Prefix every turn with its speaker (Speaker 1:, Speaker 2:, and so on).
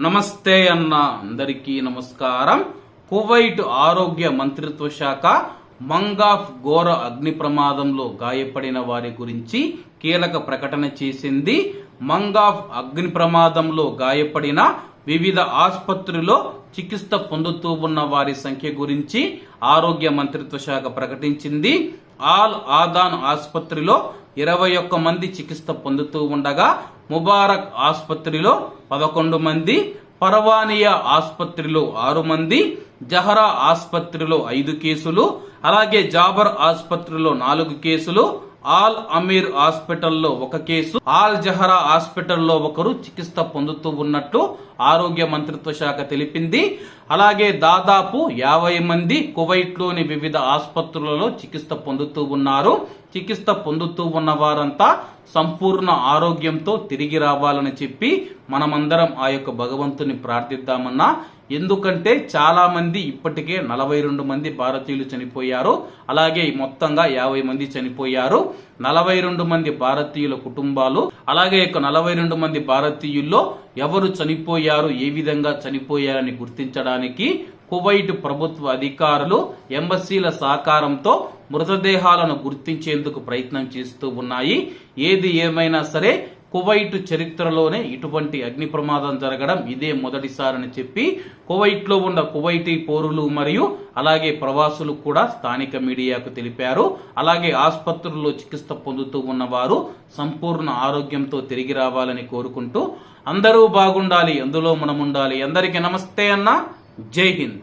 Speaker 1: నమస్తే అన్న అందరికీ నమస్కారం. కువైట్ ఆరోగ్య మంత్రిత్వ శాఖ మంగాఫ్ ఘోర అగ్ని ప్రమాదంలో గాయపడిన వారి గురించి కీలక ప్రకటన చేసింది. మంగాఫ్ అగ్ని ప్రమాదంలో గాయపడిన వివిధ ఆసుపత్రిలో చికిత్స పొందుతూ ఉన్న వారి సంఖ్య గురించి ఆరోగ్య మంత్రిత్వ శాఖ ప్రకటించింది. ఆల్ ఆదాన్ ఆసుపత్రిలో ఇరవై ఒక్క మంది చికిత్స పొందుతూ ఉండగా ముబారక్ ఆసుపత్రిలో పదకొండు మంది పర్వానియా ఆసుపత్రిలో ఆరు మంది జహరా ఆసుపత్రిలో ఐదు కేసులు అలాగే జాబర్ ఆసుపత్రిలో నాలుగు కేసులు ఆల్ అమీర్ హాస్పిటల్లో ఒక కేసు ఆల్ జహరా హాస్పిటల్లో ఒకరు చికిత్స పొందుతూ ఉన్నట్లు ఆరోగ్య మంత్రిత్వ శాఖ తెలిపింది. అలాగే దాదాపు యాభై మంది కువైట్లోని వివిధ ఆసుపత్రులలో చికిత్స పొందుతూ ఉన్నారు. చికిత్స పొందుతూ ఉన్న వారంతా సంపూర్ణ ఆరోగ్యంతో తిరిగి రావాలని చెప్పి మనమందరం ఆ యొక్క భగవంతుని ప్రార్థిద్దామన్నా. ఎందుకంటే చాలామంది ఇప్పటికే నలభై రెండు మంది భారతీయులు చనిపోయారు. అలాగే మొత్తంగా యాభై మంది చనిపోయారు. నలభై రెండు మంది భారతీయుల కుటుంబాలు. అలాగే యొక్క నలభై రెండు మంది భారతీయుల్లో ఎవరు చనిపోయారు ఏ విధంగా చనిపోయారని గుర్తించడానికి కువైట్ ప్రభుత్వ అధికారులు ఎంబసీల సహకారంతో మృతదేహాలను గుర్తించేందుకు ప్రయత్నం చేస్తూ ఉన్నాయి. ఏది ఏమైనా సరే కువైట్ చరిత్రలోనే ఇటువంటి అగ్ని ప్రమాదం జరగడం ఇదే మొదటిసారని చెప్పి కువైట్లో ఉన్న కువైటీ పౌరులు మరియు అలాగే ప్రవాసులు కూడా స్థానిక మీడియాకు తెలిపారు. అలాగే ఆసుపత్రుల్లో చికిత్స పొందుతూ ఉన్నవారు సంపూర్ణ ఆరోగ్యంతో తిరిగి రావాలని కోరుకుంటూ అందరూ బాగుండాలి అందులో మనం ఉండాలి అందరికీ నమస్తే అన్న. జై హింద్.